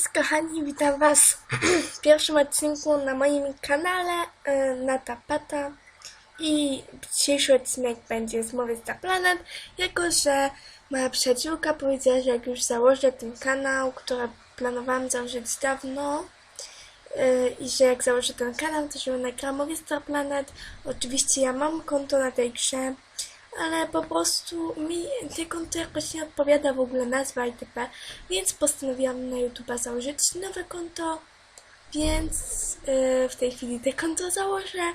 Cześć kochani, witam was w pierwszym odcinku na moim kanale y, Nata Pata i dzisiejszy odcinek będzie z Mowy za Planet, jako że moja przyjaciółka powiedziała, że jak już założę ten kanał, który planowałam założyć dawno y, i że jak założę ten kanał, to że nagram Mowy Star Planet. Oczywiście ja mam konto na tej grze, ale po prostu mi tej konto jakoś nie odpowiada w ogóle nazwa itp. Więc postanowiłam na YouTube'a założyć nowe konto, więc yy, w tej chwili te konto założę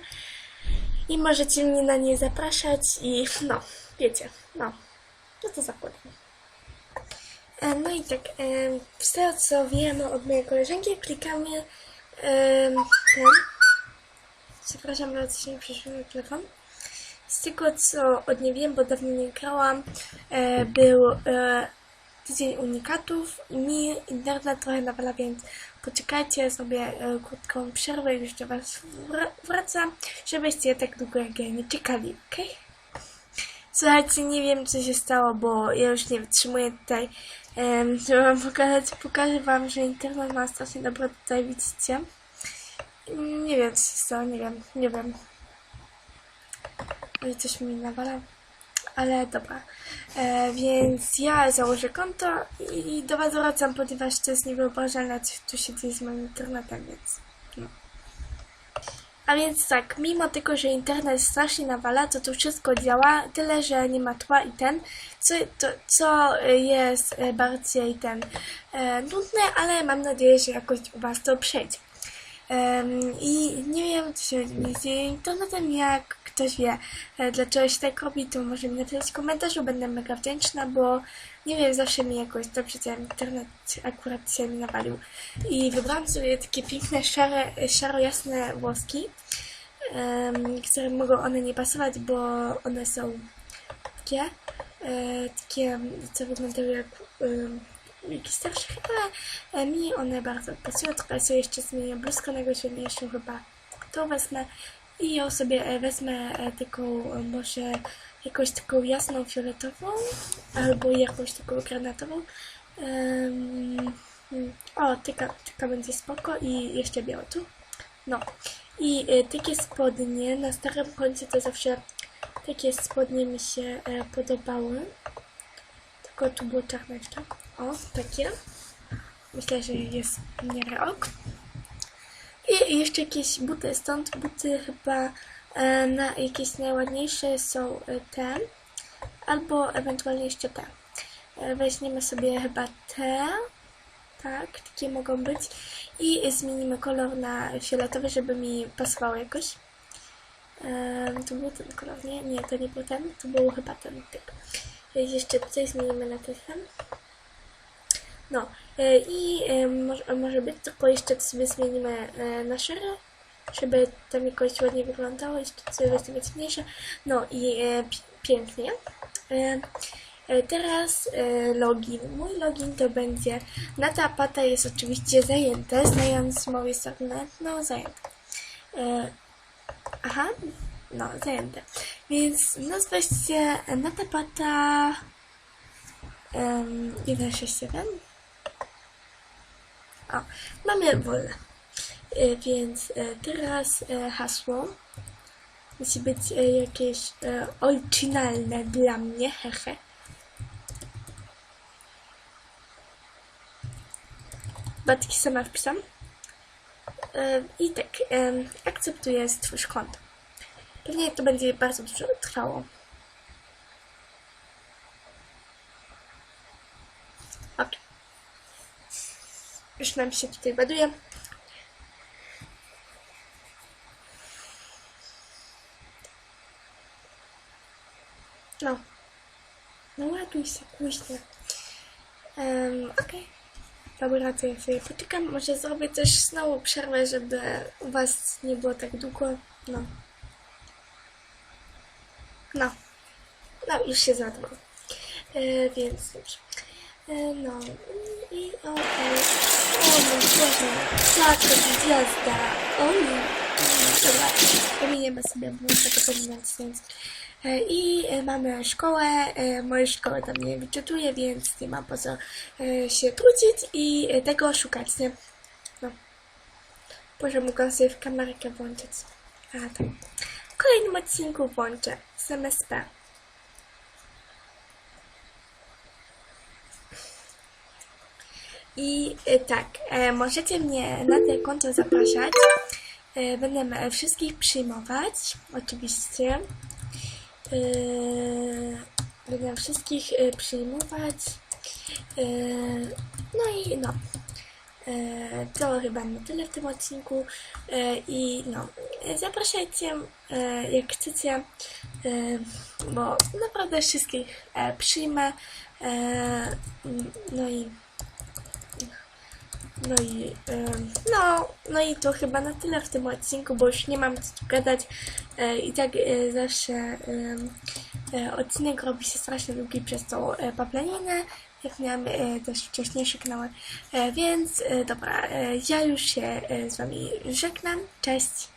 i możecie mnie na nie zapraszać i no, wiecie, no, no to zakładam. E, No i tak, e, z tego co wiem od mojej koleżanki, klikamy e, ten. Przepraszam, bardzo się przyszły telefon. Z tego co od niej wiem, bo dawno nie grałam, e, był e, tydzień unikatów i mi internet trochę nawala, więc poczekajcie sobie e, krótką przerwę i już do Was wr- wracam, żebyście tak długo jak ja nie czekali, okej? Słuchajcie, nie wiem co się stało, bo ja już nie wytrzymuję tutaj, em, żeby Wam pokazać, pokażę Wam, że internet ma strasznie dobre tutaj, widzicie? Nie wiem co się stało, nie wiem, nie wiem. Może coś mi nawala. Ale dobra. E, więc ja założę konto i, i do Was wracam, ponieważ to jest niewyobrażalne, co tu się dzieje z moim internetem, więc no. A więc tak, mimo tego, że internet strasznie nawala, to to wszystko działa, tyle, że nie ma tła i ten, co, to, co jest bardziej ten e, nudne, ale mam nadzieję, że jakoś u Was to przejdzie. Em, I nie wiem, co się dzieje. Z internetem, jak ktoś wie, e, dlaczego się tak robi, to może mi napisać w komentarzu, będę mega wdzięczna, bo nie wiem, zawsze mi jakoś dobrze działa internet, akurat dzisiaj mi nawalił. I wybrałam sobie takie piękne, szare, szaro-jasne włoski, em, które mogą one nie pasować, bo one są takie, e, takie, co wyglądają jak em, jakieś starsze chyba, e, mi one bardzo pasują, trochę sobie jeszcze zmienię bluzkę najgłośniejszą chyba, to wezmę i ją sobie e, wezmę e, taką może jakąś taką jasną fioletową albo jakąś taką granatową. Mm, o, taka, taka będzie spoko i jeszcze biała tu. No. I takie spodnie na starym końcu to zawsze takie spodnie mi się podobały. Tylko tu było czarne jeszcze. O, takie. Myślę, że jest w miarę ok. I jeszcze jakieś buty, stąd buty chyba e, na jakieś najładniejsze są e, te, albo ewentualnie jeszcze te. E, weźmiemy sobie chyba te, tak, takie mogą być i zmienimy kolor na fioletowy, żeby mi pasowało jakoś. E, to był ten kolor, nie? Nie, to nie był ten, to był chyba ten typ. Jeszcze tutaj zmienimy na ten. No i może, może być, tylko jeszcze to sobie zmienimy na szare, żeby tam jakoś ładnie wyglądało, jeszcze sobie weźmiemy. No i pi- pięknie. E, e, teraz e, login. Mój login to będzie Nata Pata jest oczywiście zajęte, znając z mojej strony, no zajęte. Aha, no zajęte. Więc nazwa się Nata Pata um, 167. O, mamy wolne. Więc e, teraz e, hasło musi być e, jakieś oryginalne dla mnie, hehe. Batki sama wpisam. I tak, akceptuję stwórz konto. Pewnie to będzie bardzo dużo trwało. Ok. Już nam się tutaj ładuje. No. No ładuj się, kuźnie. Um, Okej. Dobra, to ja sobie poczekam. Może zrobię też znowu przerwę, żeby u was nie było tak długo. No. No. No, już się zadło. E, więc dobrze. E, no i okej. O mój Boże, jaka gwiazda. Oj. Dobra, pominiemy sobie, muszę to pominąć, więc E, I e, mamy szkołę, e, moja szkoła tam nie wyczytuje, więc nie ma po co się trudzić i tego szukać, nie? No. Boże, mogłam sobie w kamerkę włączyć. A, tak. W kolejnym odcinku włączę z MSP. I e, tak, e, możecie mnie na te konto zapraszać. E, będę wszystkich przyjmować, oczywiście. Będę wszystkich przyjmować. No i no. To chyba na tyle w tym odcinku. I no, zapraszajcie jak chcecie, bo naprawdę wszystkich przyjmę. No i no i, no, no i to chyba na tyle w tym odcinku, bo już nie mam co tu gadać. E, I tak e, zawsze e, odcinek robi się strasznie długi przez tą paplaninę, jak miałam też wcześniejsze kanały. Więc dobra, ja już się z Wami żegnam. Cześć!